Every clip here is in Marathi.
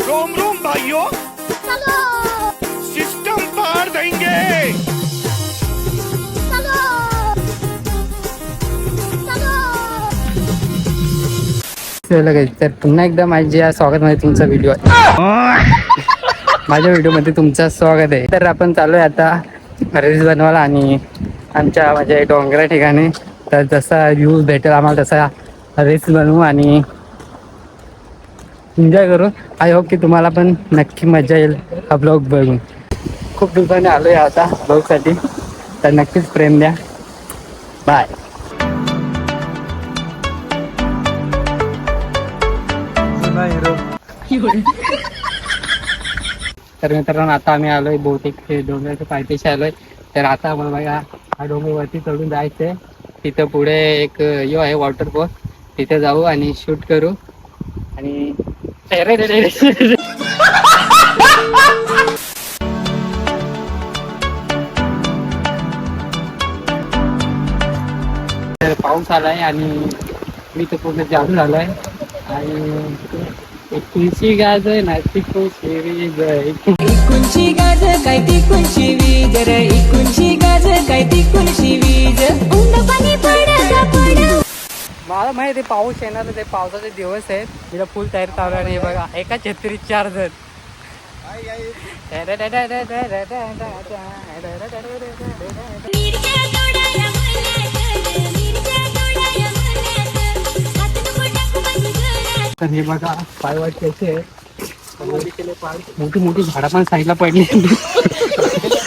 रोम रोम भाइयों सिस्टम पार देंगे चला guys, तर पुन्हा एकदा माझ्या स्वागतमध्ये तुमचा व्हिडिओ आहे. माझ्या व्हिडिओमध्ये तुमचं स्वागत आहे. तर आपण चालू आहे आता रील्स बनवायला आणि आमच्या माझ्या डोंगरा ठिकाणी. तर जसा व्ह्यूज भेटेल आम्हाला तसा रेस बनवू आणि एन्जॉय करू. आय होप की तुम्हाला पण नक्की मजा येईल हा ब्लॉग बघून. खूप दिवसाने आलो आहे आता ब्लॉगसाठी तर नक्कीच प्रेम द्या. बाय तर मित्रांनो आता आम्ही आलोय बहुतेक डोंगराच्या पायथ्याशी आलोय. तर आता आपण बघा हा डोंगर वरती चढून जायचंय. तिथं पुढे एक यो आहे वॉटरफॉल तिथे जाऊ आणि शूट करू. आणि तर पाऊस आलाय आणि मी तर पूर्ण जाम झालाय. आणि एक तुळशी गाज आहे ना ती वीज गाज काय ती वीज मला माहिती आहे पाऊस येणार ते पावसाचे दिवस आहेत. तिला फुल तयारी चालू आहे आणि बघा एका छत्रीत चार जण. तर हे बघा पायवाट कसे आहे मोठी मोठी झाडं पण साईडला पडली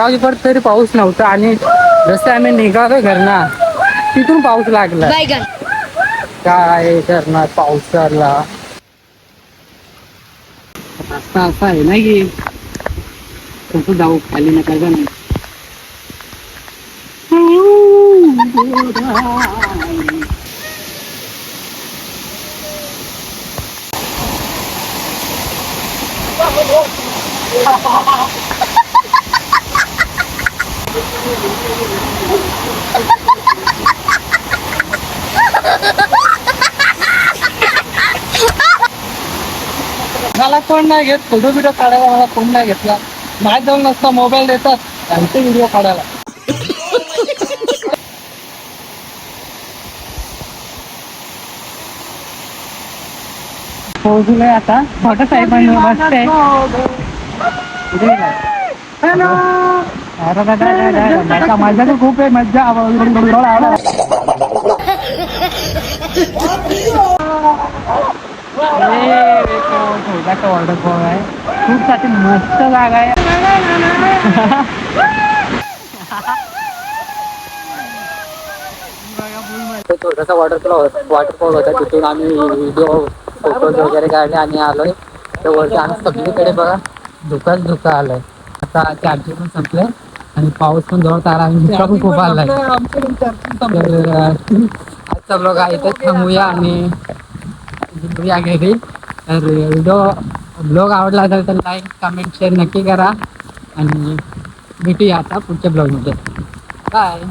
बारा वाजेपर्यंत तरी पाऊस नव्हता आणि जसं आम्ही निघालो घरना तिथून पाऊस लागला. काय करणार पावसाला? रस्ता असा आहे ना की कसं जाऊ खाली नका का नाही मला कोण नाही घेत फोटो बिटो काढायला मला कोण नाही घेतला नाही जाऊन नसता मोबाईल देतात आणि ते व्हिडिओ काढायला पोहोचलोय आता छोट्या साहेबांनी बसते मजा मजा तर खूप आहे मज्जा छोटासा वॉटरफॉल आहे खूप साठी मस्त जागा आहे छोटासा वॉटरफॉल वॉटरफॉल होता तिथून आम्ही व्हिडिओ फोटोज वगैरे काढले आणि आलोय. तर वरती आम्ही सगळीकडे बघा धुकाच धुका आलाय. आता चार्जिंग पण संपलंय आणि पाऊस पण जवळ आला आणि धुका पण खूप आलाय. आजचा ब्लॉग आहे थांबूया आणि या घरी. तर व्हिडिओ ब्लॉग आवडला असेल तर लाईक कमेंट शेअर नक्की करा. आणि भेटूया आता पुढच्या ब्लॉगमध्ये. बाय.